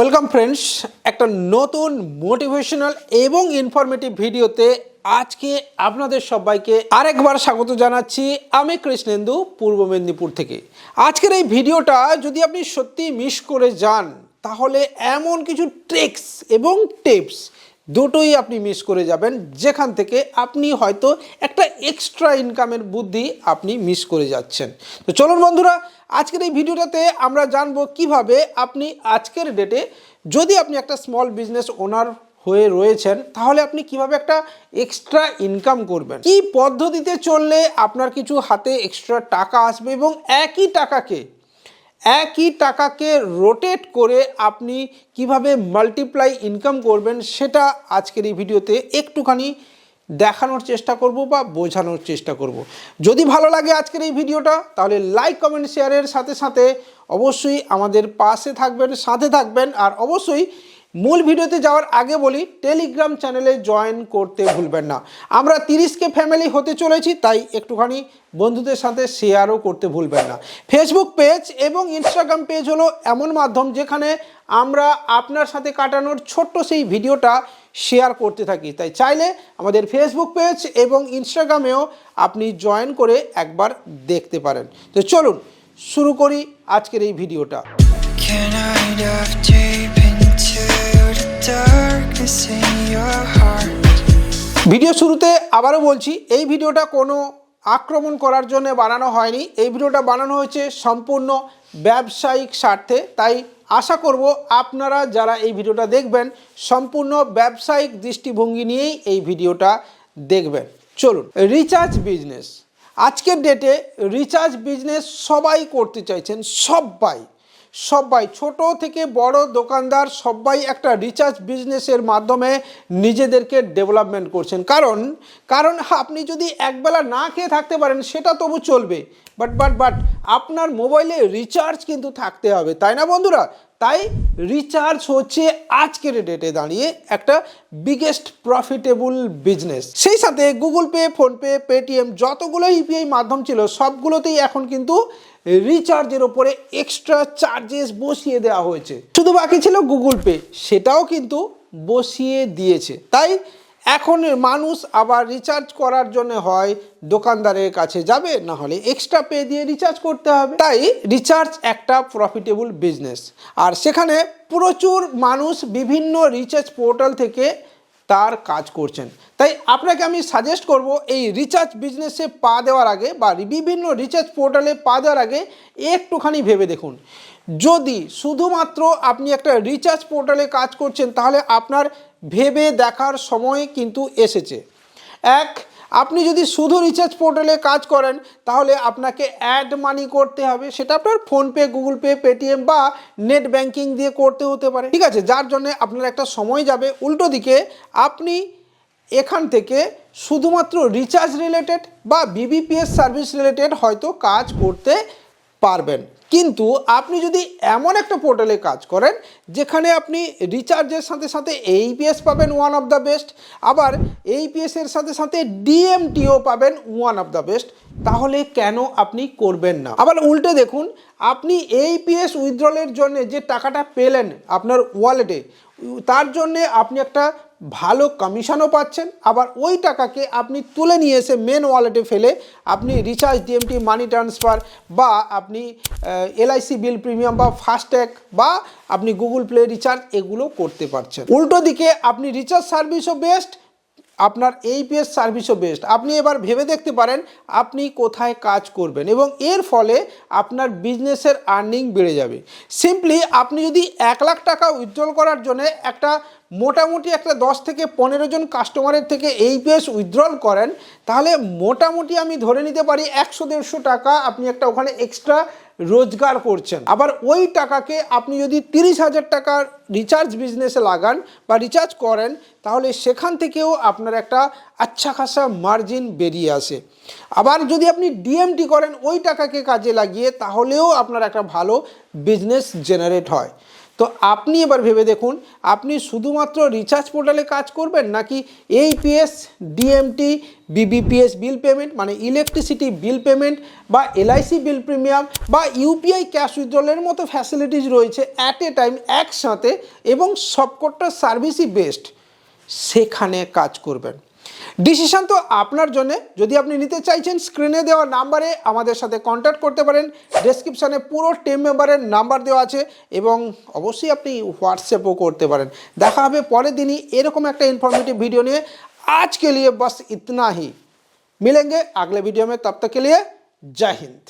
Welcome friends একটা নতুন motivational এবং ইনফরমেটিভ ভিডিওতে আজকে আপনাদের সবাইকে আরেকবার স্বাগত জানাচ্ছি আমি কৃষ্ণেন্দু, পূর্ব মেদিনীপুর থেকে। আজকের এই ভিডিওটা যদি আপনি সত্যি মিস করে যান, তাহলে এমন কিছু ট্রিক্স এবং টিপস দুটোই আপনি মিস করে যাবেন। যেখান থেকে আপনি হয়তো একটা এক্সট্রা ইনকামের বুদ্ধি আপনি মিস করে যাচ্ছেন। তো চলুন বন্ধুরা, আজকের এই ভিডিওটাতে আমরা জানব কীভাবে আপনি আজকের ডেটে যদি আপনি একটা স্মল বিজনেস ওনার হয়ে রয়েছেন, তাহলে আপনি কীভাবে একটা এক্সট্রা ইনকাম করবেন? কি পদ্ধতিতে চললে আপনার কিছু হাতে এক্সট্রা টাকা আসবে এবং একই টাকাকে একই টাকাকে রোটেট করে আপনি কীভাবে মাল্টিপ্লাই ইনকাম করবেন সেটা আজকের এই ভিডিওতে একটুখানি দেখানোর চেষ্টা করব বা বোঝানোর চেষ্টা করব। যদি ভালো লাগে আজকের এই ভিডিওটা, তাহলে লাইক কমেন্ট শেয়ারের সাথে সাথে অবশ্যই আমাদের পাশে থাকবেন, সাথে থাকবেন, আর অবশ্যই মূল ভিডিওতে যাওয়ার আগে বলি টেলিগ্রাম চ্যানেলে জয়েন করতে ভুলবেন না। আমরা তিরিশকে ফ্যামিলি হতে চলেছি, তাই একটুখানি বন্ধুদের সাথে শেয়ারও করতে ভুলবেন না। ফেসবুক পেজ এবং ইনস্টাগ্রাম পেজ হলো এমন মাধ্যম যেখানে আমরা আপনার সাথে কাটানোর ছোট্ট সেই ভিডিওটা শেয়ার করতে থাকি। তাই চাইলে আমাদের ফেসবুক পেজ এবং ইনস্টাগ্রামেও আপনি জয়েন করে একবার দেখতে পারেন। তো চলুন, শুরু করি আজকের এই ভিডিওটা। ভিডিও শুরুতে আবারও বলছি, এই ভিডিওটা কোনো আক্রমণ করার জন্য বানানো হয়নি। এই ভিডিওটা বানানো হয়েছে সম্পূর্ণ ব্যবসায়িক স্বার্থে। তাই আশা করব আপনারা যারা এই ভিডিওটা দেখবেন, সম্পূর্ণ ব্যবসায়িক দৃষ্টিভঙ্গি নিয়েই এই ভিডিওটা দেখবেন। চলুন, রিচার্জ বিজনেস। আজকের ডেটে রিচার্জ বিজনেস সবাই করতে চাইছেন, সবাই। সবাই, ছোট থেকে বড় দোকানদার সবাই একটা রিচার্জ বিজনেসের মাধ্যমে নিজেদেরকে ডেভেলপমেন্ট করছেন। কারণ কারণ আপনি যদি একবেলা না খেয়ে থাকতে পারেন, সেটা তবু চলবে। বাট বাট বাট আপনার মোবাইলে রিচার্জ কিন্তু থাকতে হবে, তাই না বন্ধুরা? তাই রিচার্জ হচ্ছে আজকের ডেটে দাঁড়িয়ে একটা বিগেস্ট প্রফিটেবল বিজনেস সেই সাথে গুগল পে ফোনপে পেটিএম যতগুলো ইউপিআই মাধ্যম ছিল, সবগুলোতেই এখন কিন্তু রিচার্জের ওপরে এক্সট্রা চার্জেস বসিয়ে দেওয়া হয়েছে। শুধু বাকি ছিল গুগল পে সেটাও কিন্তু বসিয়ে দিয়েছে। তাই এখন মানুষ আবার রিচার্জ করার জন্য হয় দোকানদারের কাছে যাবে, না হলে এক্সট্রা পে দিয়ে রিচার্জ করতে হবে। তাই রিচার্জ একটা প্রফিটেবল বিজনেস আর সেখানে প্রচুর মানুষ বিভিন্ন রিচার্জ পোর্টাল থেকে তার কাজ করছেন। তাই আপনাকে আমি সাজেস্ট করব, এই রিচার্জ বিজনেসে পা দেওয়ার আগে বা বিভিন্ন রিচার্জ পোর্টালে পা দেওয়ার আগে একটুখানি ভেবে দেখুন। যদি শুধুমাত্র আপনি একটা রিচার্জ পোর্টালে কাজ করছেন, তাহলে আপনার ভেবে দেখার সময় কিন্তু এসেছে। এক, আপনি যদি শুধু রিচার্জ পোর্টালে কাজ করেন, তাহলে আপনাকে অ্যাড মানি করতে হবে। সেটা আপনার ফোনপে গুগল পে পেটিএম বা নেট ব্যাংকিং দিয়ে করতে হতে পারে। ঠিক আছে, যার জন্য আপনার একটা সময় যাবে। উল্টো দিকে, আপনি এখান থেকে শুধুমাত্র রিচার্জ রিলেটেড বা বিবিপিএস সার্ভিস রিলেটেড হয়তো কাজ করতে পারবেন। কিন্তু আপনি যদি এমন একটা পোর্টালে কাজ করেন, যেখানে আপনি রিচার্জের সাথে সাথে এইপিএস পাবেন ওয়ান অফ দ্য বেস্ট আবার এইপিএসের সাথে সাথে ডিএমটিও পাবেন ওয়ান অফ দ্য বেস্ট তাহলে কেন আপনি করবেন না? আবার উল্টে দেখুন, আপনি এইপিএস উইথড্রলের জন্য যে টাকাটা পেলেন আপনার ওয়ালেটে তার জন্যে আপনি একটা ভালো কমিশনও পাচ্ছেন। আবার ওই টাকাকে আপনি তুলে নিয়ে এসে মেন ওয়ালেটে ফেলে আপনি রিচার্জ ডিএমটি মানি ট্রান্সফার বা আপনি এলআইসি বিল প্রিমিয়াম বা ফাস্ট্যাগ বা আপনি গুগল প্লে রিচার্জ এগুলো করতে পারছেন। উল্টো দিকে আপনি রিচার্জ সার্ভিসও বেস্ট আপনার এই এইপিএস সার্ভিসও বেস্ট আপনি এবার ভেবে দেখতে পারেন আপনি কোথায় কাজ করবেন এবং এর ফলে আপনার বিজনেসের আর্নিং বেড়ে যাবে। সিম্পলি আপনি যদি এক লাখ টাকা উইথড্রল করার জন্য একটা মোটামুটি একটা দশ থেকে পনেরো জন কাস্টমারের থেকে এইপিএস উইথড্রল করেন, তাহলে মোটামুটি আমি ধরে নিতে পারি একশো দেড়শো টাকা আপনি একটা ওখানে এক্সট্রা রোজগার করছেন। আবার ওই টাকাকে আপনি যদি তিরিশ হাজার টাকার রিচার্জ বিজনেসে লাগান বা রিচার্জ করেন, তাহলে সেখান থেকেও আপনার একটা আচ্ছা খাসা মার্জিন বেরিয়ে আসে। আবার যদি আপনি ডিএমটি করেন, ওই টাকাকে কাজে লাগিয়ে, তাহলেও আপনার একটা ভালো বিজনেস জেনারেট হয়। তো আপনি এবার ভেবে দেখুন, আপনি শুধুমাত্র রিচার্জ পোর্টালে কাজ করবেন নাকি AEPS DMT BBPS bill payment মানে ইলেকট্রিসিটি বিল পেমেন্ট বা এলআইসি বিল প্রিমিয়াম বা ইউপিআই ক্যাশ উইথড্রলের মতো ফ্যাসিলিটিস রয়েছে অ্যাট এ টাইম একসাথে এবং সবকটা সার্ভিসই বেস্ট সেখানে কাজ করবেন। ডিসিশান তো আপনার জন্যে। যদি আপনি নিতে চাইছেন স্ক্রিনে দেওয়া নাম্বারে আমাদের সাথে কন্ট্যাক্ট করতে পারেন। ডেসক্রিপশানে পুরো টিম মেম্বারের নাম্বার দেওয়া আছে এবং অবশ্যই আপনি হোয়াটসঅ্যাপও করতে পারেন। দেখা হবে পরের দিনই এরকম একটা ইনফরমেটিভ ভিডিও নিয়ে। আজকে লিয়ে বাস बस इतना আগলে ভিডিও अगले वीडियो में तब জয় হিন্দ।